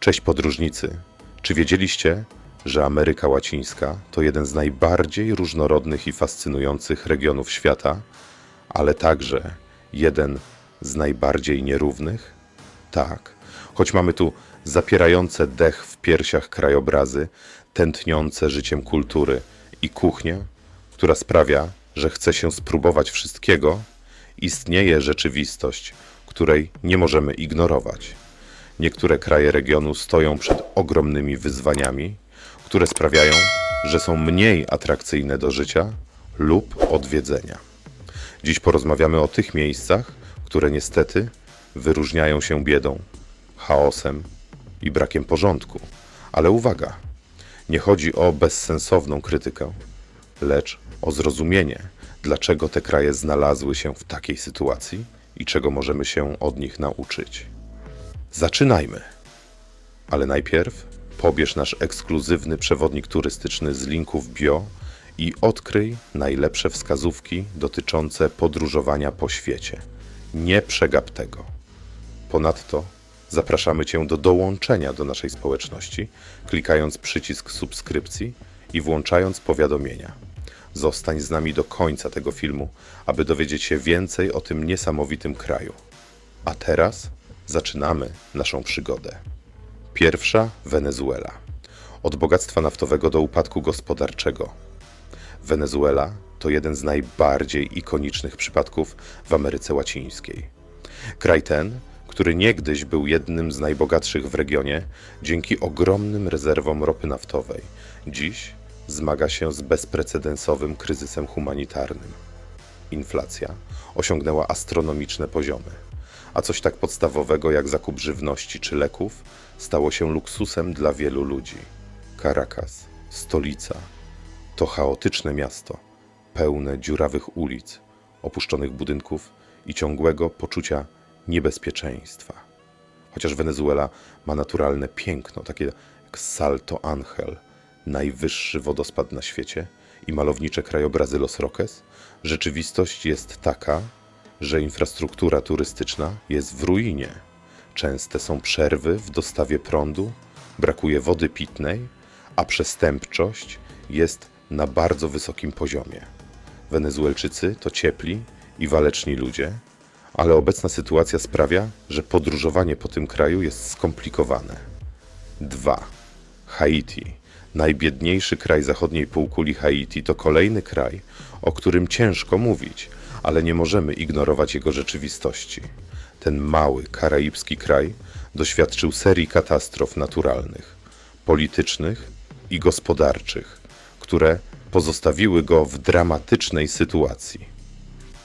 Cześć podróżnicy. Czy wiedzieliście, że Ameryka Łacińska to jeden z najbardziej różnorodnych i fascynujących regionów świata, ale także jeden z najbardziej nierównych? Tak, choć mamy tu zapierające dech w piersiach krajobrazy, tętniące życiem kultury i kuchnię, która sprawia, że chce się spróbować wszystkiego, istnieje rzeczywistość, której nie możemy ignorować. Niektóre kraje regionu stoją przed ogromnymi wyzwaniami, które sprawiają, że są mniej atrakcyjne do życia lub odwiedzenia. Dziś porozmawiamy o tych miejscach, które niestety wyróżniają się biedą, chaosem i brakiem porządku. Ale uwaga, nie chodzi o bezsensowną krytykę, lecz o zrozumienie, dlaczego te kraje znalazły się w takiej sytuacji i czego możemy się od nich nauczyć. Zaczynajmy! Ale najpierw pobierz nasz ekskluzywny przewodnik turystyczny z linków bio i odkryj najlepsze wskazówki dotyczące podróżowania po świecie. Nie przegap tego. Ponadto zapraszamy Cię do dołączenia do naszej społeczności, klikając przycisk subskrypcji i włączając powiadomienia. Zostań z nami do końca tego filmu, aby dowiedzieć się więcej o tym niesamowitym kraju. A teraz zaczynamy naszą przygodę. Pierwsza Wenezuela. Od bogactwa naftowego do upadku gospodarczego. Wenezuela to jeden z najbardziej ikonicznych przypadków w Ameryce Łacińskiej. Kraj ten, który niegdyś był jednym z najbogatszych w regionie dzięki ogromnym rezerwom ropy naftowej, dziś zmaga się z bezprecedensowym kryzysem humanitarnym. Inflacja osiągnęła astronomiczne poziomy, a coś tak podstawowego jak zakup żywności czy leków stało się luksusem dla wielu ludzi. Caracas, stolica, to chaotyczne miasto, pełne dziurawych ulic, opuszczonych budynków i ciągłego poczucia niebezpieczeństwa. Chociaż Wenezuela ma naturalne piękno, takie jak Salto Angel, najwyższy wodospad na świecie i malownicze krajobrazy Los Roques, rzeczywistość jest taka, że infrastruktura turystyczna jest w ruinie. Częste są przerwy w dostawie prądu, brakuje wody pitnej, a przestępczość jest na bardzo wysokim poziomie. Wenezuelczycy to ciepli i waleczni ludzie, ale obecna sytuacja sprawia, że podróżowanie po tym kraju jest skomplikowane. 2. Haiti. Najbiedniejszy kraj zachodniej półkuli Haiti to kolejny kraj, o którym ciężko mówić, ale nie możemy ignorować jego rzeczywistości. Ten mały, karaibski kraj doświadczył serii katastrof naturalnych, politycznych i gospodarczych, które pozostawiły go w dramatycznej sytuacji.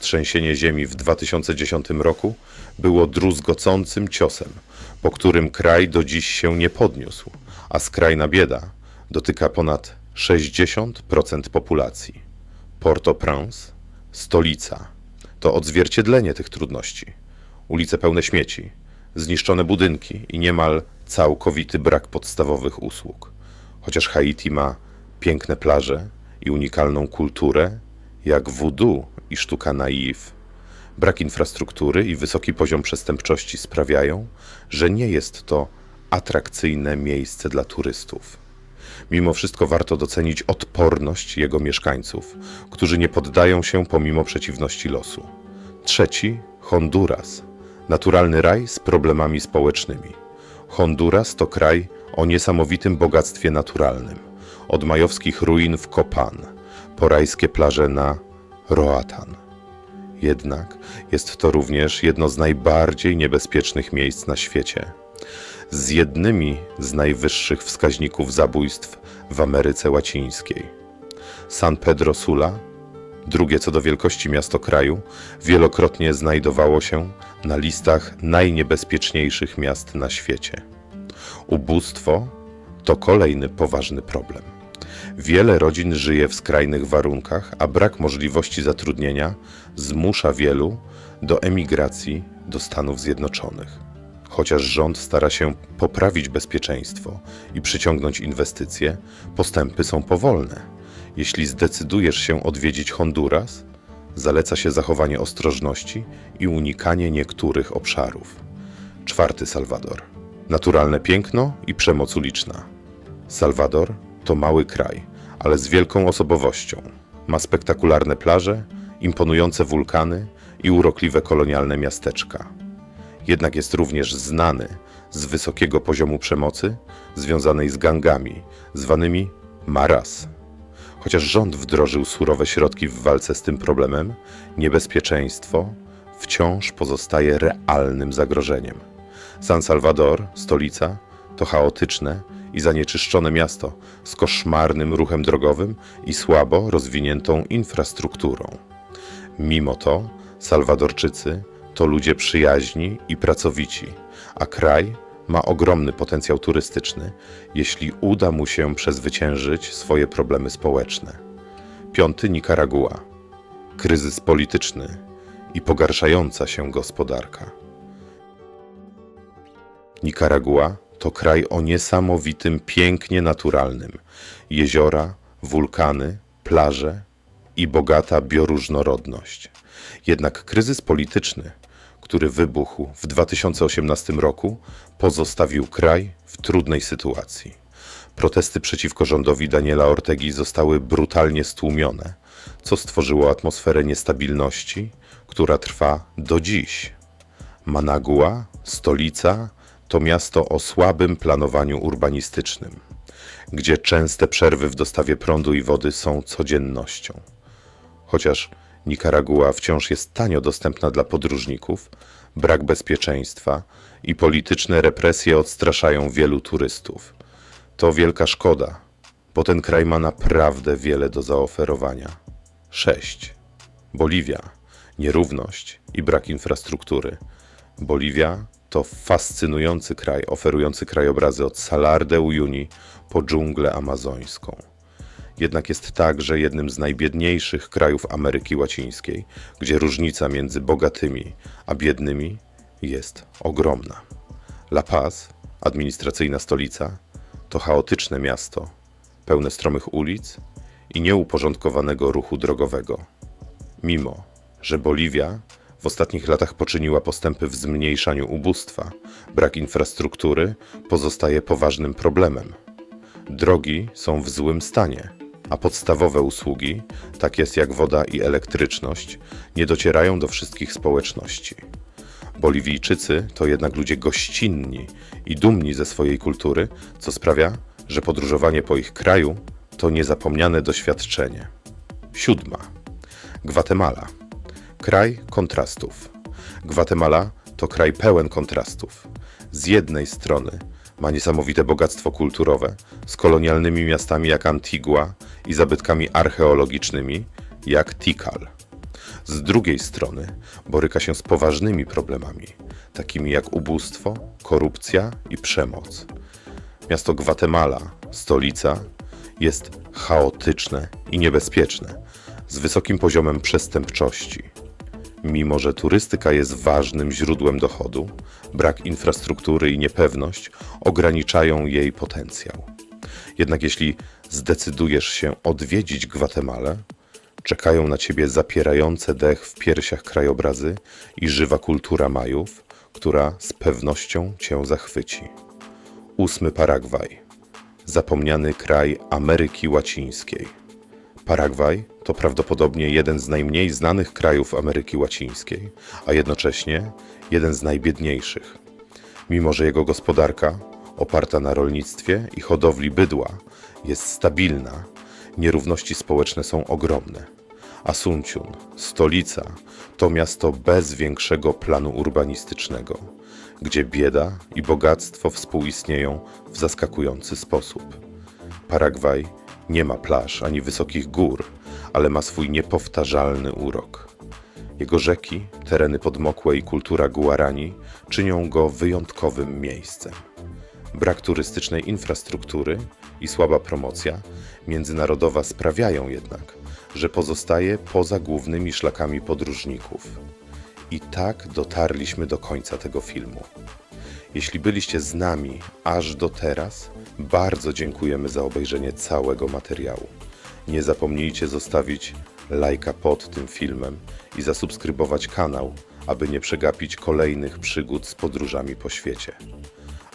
Trzęsienie ziemi w 2010 roku było druzgocącym ciosem, po którym kraj do dziś się nie podniósł, a skrajna bieda dotyka ponad 60% populacji. Port-au-Prince, stolica, to odzwierciedlenie tych trudności. Ulice pełne śmieci, zniszczone budynki i niemal całkowity brak podstawowych usług. Chociaż Haiti ma piękne plaże i unikalną kulturę, jak voodoo i sztuka naiv, brak infrastruktury i wysoki poziom przestępczości sprawiają, że nie jest to atrakcyjne miejsce dla turystów. Mimo wszystko warto docenić odporność jego mieszkańców, którzy nie poddają się pomimo przeciwności losu. Trzeci Honduras. Naturalny raj z problemami społecznymi. Honduras to kraj o niesamowitym bogactwie naturalnym. Od majowskich ruin w Copan, po rajskie plaże na Roatan. Jednak jest to również jedno z najbardziej niebezpiecznych miejsc na świecie. Z jednymi z najwyższych wskaźników zabójstw w Ameryce Łacińskiej. San Pedro Sula, drugie co do wielkości miasto kraju, wielokrotnie znajdowało się na listach najniebezpieczniejszych miast na świecie. Ubóstwo to kolejny poważny problem. Wiele rodzin żyje w skrajnych warunkach, a brak możliwości zatrudnienia zmusza wielu do emigracji do Stanów Zjednoczonych. Chociaż rząd stara się poprawić bezpieczeństwo i przyciągnąć inwestycje, postępy są powolne. Jeśli zdecydujesz się odwiedzić Honduras, zaleca się zachowanie ostrożności i unikanie niektórych obszarów. Czwarty Salwador. Naturalne piękno i przemoc uliczna. Salwador to mały kraj, ale z wielką osobowością. Ma spektakularne plaże, imponujące wulkany i urokliwe kolonialne miasteczka. Jednak jest również znany z wysokiego poziomu przemocy związanej z gangami, zwanymi maras. Chociaż rząd wdrożył surowe środki w walce z tym problemem, niebezpieczeństwo wciąż pozostaje realnym zagrożeniem. San Salvador, stolica, to chaotyczne i zanieczyszczone miasto z koszmarnym ruchem drogowym i słabo rozwiniętą infrastrukturą. Mimo to Salwadorczycy to ludzie przyjaźni i pracowici, a kraj ma ogromny potencjał turystyczny, jeśli uda mu się przezwyciężyć swoje problemy społeczne. Piąty Nikaragua. Kryzys polityczny i pogarszająca się gospodarka. Nikaragua to kraj o niesamowitym pięknie naturalnym. Jeziora, wulkany, plaże i bogata bioróżnorodność. Jednak kryzys polityczny, który wybuchł w 2018 roku, pozostawił kraj w trudnej sytuacji. Protesty przeciwko rządowi Daniela Ortegi zostały brutalnie stłumione, co stworzyło atmosferę niestabilności, która trwa do dziś. Managua, stolica, to miasto o słabym planowaniu urbanistycznym, gdzie częste przerwy w dostawie prądu i wody są codziennością. Chociaż Nikaragua wciąż jest tanio dostępna dla podróżników, brak bezpieczeństwa i polityczne represje odstraszają wielu turystów. To wielka szkoda, bo ten kraj ma naprawdę wiele do zaoferowania. 6. Boliwia. Nierówność i brak infrastruktury. Boliwia to fascynujący kraj, oferujący krajobrazy od Salar de Uyuni po dżunglę amazońską. Jednak jest także jednym z najbiedniejszych krajów Ameryki Łacińskiej, gdzie różnica między bogatymi a biednymi jest ogromna. La Paz, administracyjna stolica, to chaotyczne miasto, pełne stromych ulic i nieuporządkowanego ruchu drogowego. Mimo, że Boliwia w ostatnich latach poczyniła postępy w zmniejszaniu ubóstwa, brak infrastruktury pozostaje poważnym problemem. Drogi są w złym stanie, a podstawowe usługi, takie jak woda i elektryczność, nie docierają do wszystkich społeczności. Boliwijczycy to jednak ludzie gościnni i dumni ze swojej kultury, co sprawia, że podróżowanie po ich kraju to niezapomniane doświadczenie. Siódma. Gwatemala. Kraj kontrastów. Gwatemala to kraj pełen kontrastów. Z jednej strony ma niesamowite bogactwo kulturowe z kolonialnymi miastami jak Antigua i zabytkami archeologicznymi jak Tikal. Z drugiej strony boryka się z poważnymi problemami, takimi jak ubóstwo, korupcja i przemoc. Miasto Gwatemala, stolica, jest chaotyczne i niebezpieczne, z wysokim poziomem przestępczości. Mimo, że turystyka jest ważnym źródłem dochodu, brak infrastruktury i niepewność ograniczają jej potencjał. Jednak jeśli zdecydujesz się odwiedzić Gwatemalę, czekają na ciebie zapierające dech w piersiach krajobrazy i żywa kultura Majów, która z pewnością cię zachwyci. Ósmy Paragwaj. Zapomniany kraj Ameryki Łacińskiej. Paragwaj to prawdopodobnie jeden z najmniej znanych krajów Ameryki Łacińskiej, a jednocześnie jeden z najbiedniejszych. Mimo, że jego gospodarka, oparta na rolnictwie i hodowli bydła, jest stabilna, nierówności społeczne są ogromne. Asuncion, stolica, to miasto bez większego planu urbanistycznego, gdzie bieda i bogactwo współistnieją w zaskakujący sposób. Paragwaj nie ma plaż ani wysokich gór, ale ma swój niepowtarzalny urok. Jego rzeki, tereny podmokłe i kultura Guarani czynią go wyjątkowym miejscem. Brak turystycznej infrastruktury i słaba promocja międzynarodowa sprawiają jednak, że pozostaje poza głównymi szlakami podróżników. I tak dotarliśmy do końca tego filmu. Jeśli byliście z nami aż do teraz, bardzo dziękujemy za obejrzenie całego materiału. Nie zapomnijcie zostawić lajka pod tym filmem i zasubskrybować kanał, aby nie przegapić kolejnych przygód z podróżami po świecie.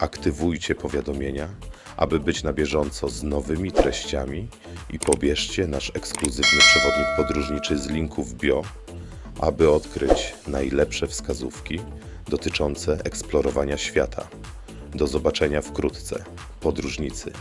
aktywujcie powiadomienia, aby być na bieżąco z nowymi treściami i pobierzcie nasz ekskluzywny przewodnik podróżniczy z linku w bio, aby odkryć najlepsze wskazówki dotyczące eksplorowania świata. Do zobaczenia wkrótce, podróżnicy.